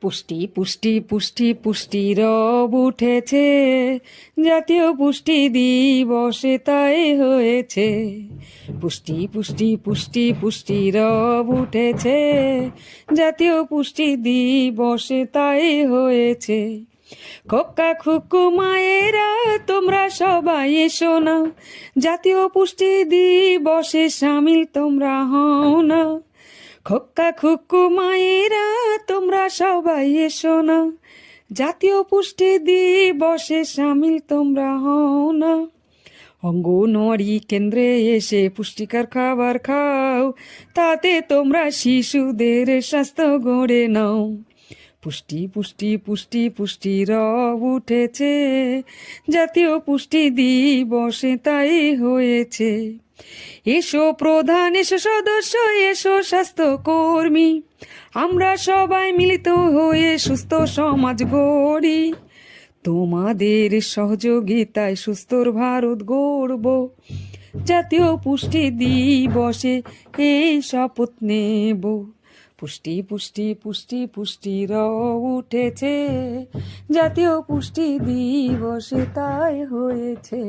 পুষ্টি পুষ্টি পুষ্টি পুষ্টি রব উঠেছে। জাতীয় পুষ্টি দিবসে তাই হয়েছে। পুষ্টি পুষ্টি পুষ্টি পুষ্টি রব উঠেছে। জাতীয় পুষ্টি দিবসে তাই হয়েছে। খোকা খুকু মায়েরা, তোমরা সবাই এসো না জাতীয় পুষ্টি দিবসে সামিল তোমরা হও না খোকা খুকু মায়েরা, তোমরা সবাই এসো না। জাতীয় পুষ্টি দিবসে সামিল তোমরা হও না। অঙ্গনওয়াড়ি কেন্দ্রে এসে পুষ্টিকর খাবার খাও, তাতে তোমরা শিশুদের স্বাস্থ্য গড়ে নাও। পুষ্টি পুষ্টি পুষ্টি পুষ্টি রব উঠেছে, জাতীয় পুষ্টি দিবসে তাই হয়েছে। এসো প্রধান, এসো সদস্য, এসো স্বাস্থ্যকর্মী। আমরা সবাই মিলিত হয়ে সুস্থ সমাজ গড়ি। তোমাদের সহযোগিতায় সুস্থর ভারত গড়ব। জাতীয় পুষ্টি দিবসে এই শপথ নেব। পুষ্টি পুষ্টি পুষ্টি পুষ্টি র উঠেছে। জাতীয় পুষ্টি দিবসে তাই হয়েছে।